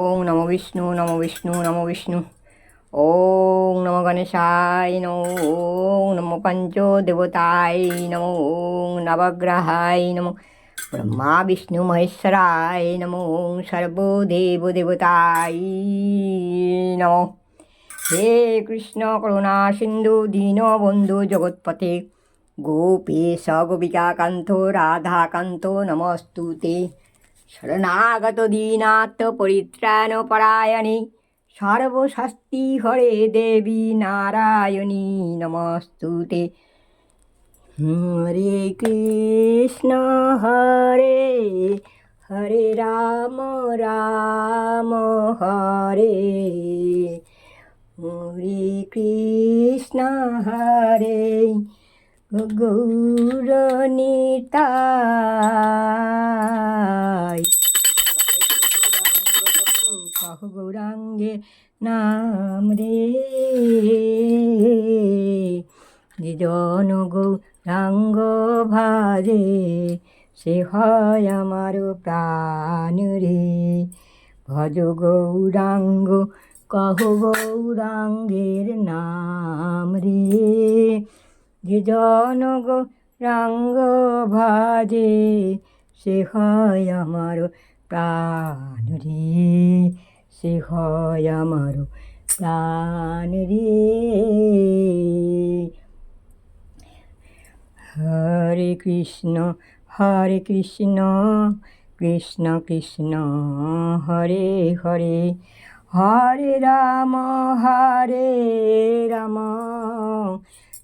ওং নম বিষ্ণু নম বিষ্ণু নম বিষ্ণু। ওং নম গণেশায় নম ওং নম পঞ্চ দেবতায় নম ওং নবগ্রহায় নম, ব্রহ্মা বিষ্ণু মহেশ্বরায় নম ওং সর্বদেব দেবতায় নম। হে কৃষ্ণ করুণা সিন্ধু দীনবন্ধু জগৎপতে গোপেশ গোপিকাকান্ত রাধাকান্ত নমস্তুতে। শরণাগত দীনাথ পরিত্রাণ পরায়ণে সর্বশাস্তি হরে দেবী নারায়ণী, নমস্তুতে। হরে কৃষ্ণ, হরে হরে রাম রাম, হরে। হরে কৃষ্ণ, হরে। গৌরনিতাই। কহ গৌরাঙ্গে নাম রে। যে জন গৌরাঙ্গ ভাজে, সে হয় আমার প্রাণ রে। ভজ গৌরাঙ্গ, কহ গৌরাঙ্গের নাম রে। যে জন গৌরাঙ্গ ভাজে, সে হয় আমার প্রাণ রে, সে হয় আমার প্রাণ রে। হরে কৃষ্ণ হরে কৃষ্ণ কৃষ্ণ কৃষ্ণ, হরে হরে। হরে রাম হরে রাম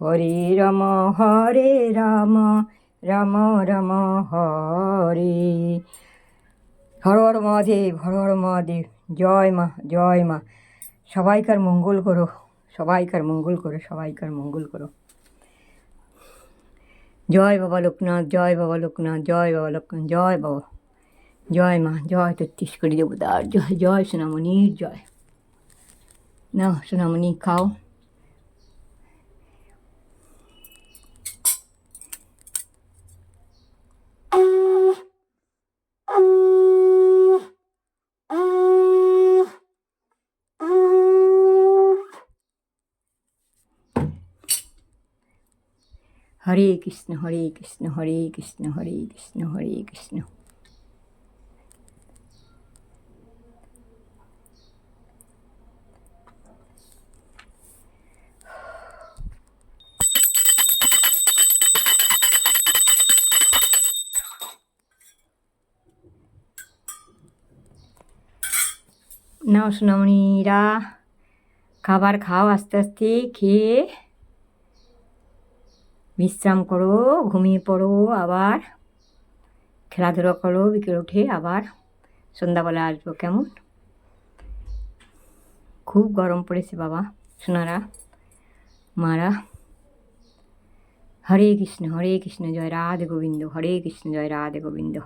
হরে রম, হরে রাম রাম রাম, হরে। হর হর মহাদেব, হর হর মহাদেব, জয় মা জয় মা। সবাইকার মঙ্গল করো, সবাইকার মঙ্গল করো, সবাইকার মঙ্গল করো। জয় বাবা লোকনাথ, জয় বাবা লোকনাথ, জয় বাবা লোকনাথ, জয় বাবা। জয় মা, জয় তেত্রিশ কোটি দেবতার, জয় জয় সোনামণির জয়। না সোনামণি, খাও। হরে কৃষ্ণ হরে কৃষ্ণ হরে কৃষ্ণ হরে কৃষ্ণ হরে কৃষ্ণ। নাও সোনামণিরা, খাবার খাও আস্তে আস্তে, খেয়ে বিশ্রাম করো, ঘুমিয়ে পড়ো আবার। খেলাধুলা করো, বিকেল উঠে আবার সন্ধ্যাবেলা আসব, কেমন? খুব গরম পড়েছে বাবা, সোনারা, মারা। হরে কৃষ্ণ হরে কৃষ্ণ, জয় রাধে গোবিন্দ, হরে কৃষ্ণ, জয় রাধে গোবিন্দ।